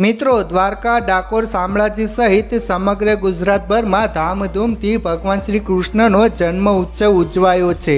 મિત્રો, દ્વારકા, ડાકોર શામળાજી સહિત સમગ્ર ગુજરાતભરમાં ધામધૂમથી ભગવાન શ્રી કૃષ્ણનો જન્મ ઉત્સવ ઉજવાયો છે.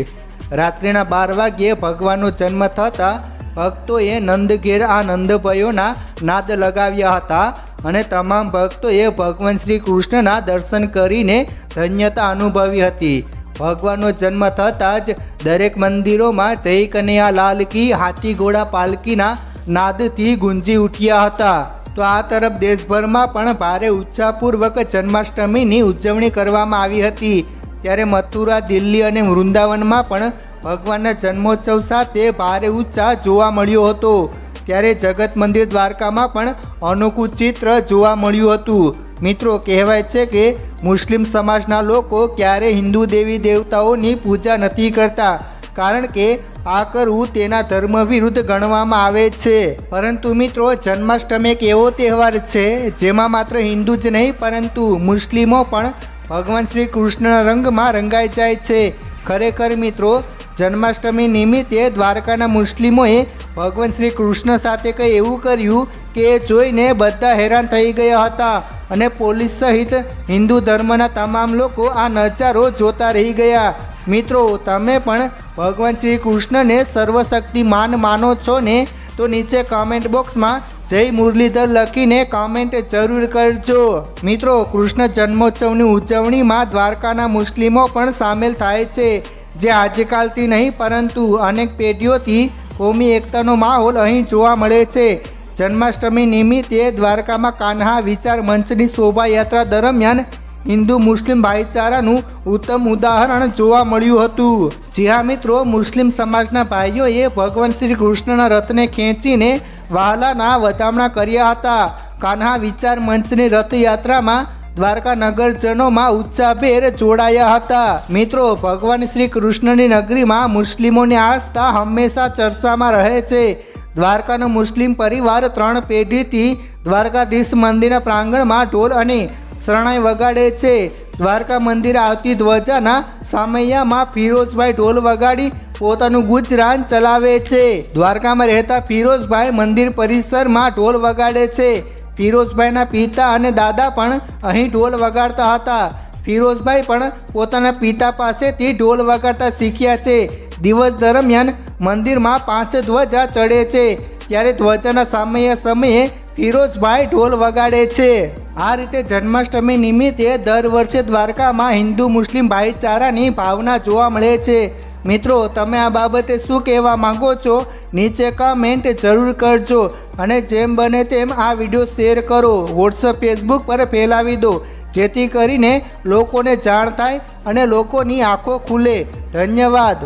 રાત્રિના બાર વાગ્યે ભગવાનનો જન્મ થતાં ભક્તોએ નંદઘેર આ નંદભાઈઓના નાદ લગાવ્યા હતા અને તમામ ભક્તોએ ભગવાન શ્રી કૃષ્ણના દર્શન કરીને ધન્યતા અનુભવી હતી. ભગવાનનો જન્મ થતાં જ દરેક મંદિરોમાં જય કનૈયા લાલ કી હાથી ઘોડા પાલકીના નાદથી ગુંજી ઉઠ્યા હતા. તો આ તરફ દેશભરમાં પણ ભારે ઉત્સાહપૂર્વક જન્માષ્ટમીની ઉજવણી કરવામાં આવી હતી. ત્યારે મથુરા, દિલ્હી અને વૃંદાવનમાં પણ ભગવાનના જન્મોત્સવ સાથે ભારે ઉત્સાહ જોવા મળ્યો હતો. ત્યારે જગત મંદિર દ્વારકામાં પણ અનોખું ચિત્ર જોવા મળ્યું હતું. મિત્રો, કહેવાય છે કે મુસ્લિમ સમાજના લોકો ક્યારે હિન્દુ દેવી દેવતાઓની પૂજા નથી કરતા. કારણ કે આ કરવું તેના ધર્મ વિરુદ્ધ ગણવામાં આવે છે. પરંતુ મિત્રો, જન્માષ્ટમી એક એવો તહેવાર છે, જેમાં માત્ર હિન્દુ જ નહીં, પરંતુ મુસ્લિમો પણ ભગવાન શ્રી કૃષ્ણના રંગમાં રંગાઈ જાય છે. ખરેખર મિત્રો, જન્માષ્ટમી નિમિત્તે દ્વારકાના મુસ્લિમોએ ભગવાન શ્રી કૃષ્ણ સાથે કંઈ એવું કર્યું કે જોઈને બધા હેરાન થઈ ગયા હતા અને પોલીસ સહિત હિન્દુ ધર્મના તમામ લોકો આ નજારો જોતા રહી ગયા. મિત્રો, તમે પણ ભગવાન શ્રી કૃષ્ણને સર્વશક્તિમાન માનો છો ને, તો નીચે કોમેન્ટ બોક્સમાં જય મુરલીધર લખીને કમેન્ટ જરૂર કરજો. મિત્રો, કૃષ્ણ જન્મોત્સવની ઉજવણીમાં દ્વારકાના મુસ્લિમો પણ સામેલ થાય છે. જે આજકાલથી નહીં, પરંતુ અનેક પેઢીઓથી કોમી એકતાનો માહોલ અહીં જોવા મળે છે. જન્માષ્ટમી નિમિત્તે દ્વારકામાં કાન્હા વિચાર મંચની શોભાયાત્રા દરમિયાન હિન્દુ મુસ્લિમ ભાઈચારાનું ઉત્તમ ઉદાહરણ જોવા મળ્યું હતું. જી હા, મિત્રો, મુસ્લિમ સમાજના ભાઈઓએ ભગવાન શ્રી કૃષ્ણના રથને ખેંચીને વહાલાના વધામણા કર્યા હતા. કાન્હા વિચાર મંચની રથયાત્રામાં દ્વારકા નગરજનોમાં ઉત્સાહભેર જોડાયા હતા. મિત્રો, ભગવાન શ્રી કૃષ્ણની નગરીમાં મુસ્લિમોની આસ્થા હંમેશા ચર્ચામાં રહે છે. દ્વારકાનો મુસ્લિમ પરિવાર ત્રણ પેઢીથી દ્વારકાધીશ મંદિરના પ્રાંગણમાં ઢોલ અને શરણાઈ વગાડે છે. દ્વારકા મંદિરે આવતી ધ્વજાના સામૈયામાં ફિરોઝભાઈ ઢોલ વગાડી પોતાનું ગુજરાન ચલાવે છે. દ્વારકામાં રહેતા ફિરોઝભાઈ મંદિર પરિસરમાં ઢોલ વગાડે છે. ફિરોઝભાઈના પિતા અને દાદા પણ અહીં ઢોલ વગાડતા હતા. ફિરોઝભાઈ પણ પોતાના પિતા પાસેથી ઢોલ વગાડતા શીખ્યા છે. દિવસ દરમિયાન મંદિરમાં પાંચ ધ્વજા ચડે છે. ત્યારે ધ્વજાના સામૈયા સમયે ફિરોઝભાઈ ઢોલ વગાડે છે. આ રીતે જન્માષ્ટમી નિમિત્તે દર વર્ષે દ્વારકામાં હિન્દુ મુસ્લિમ ભાઈચારાની ભાવના જોવા મળે છે. મિત્રો, તમે આ બાબતે શું કહેવા માંગો છો? નીચે કમેન્ટ જરૂર કરજો અને જેમ બને તેમ આ વીડિયો શેર કરો. વોટ્સઅપ ફેસબુક પર ફેલાવી દો, જેથી કરીને લોકોને જાણ થાય અને લોકોની આંખો ખુલે. ધન્યવાદ.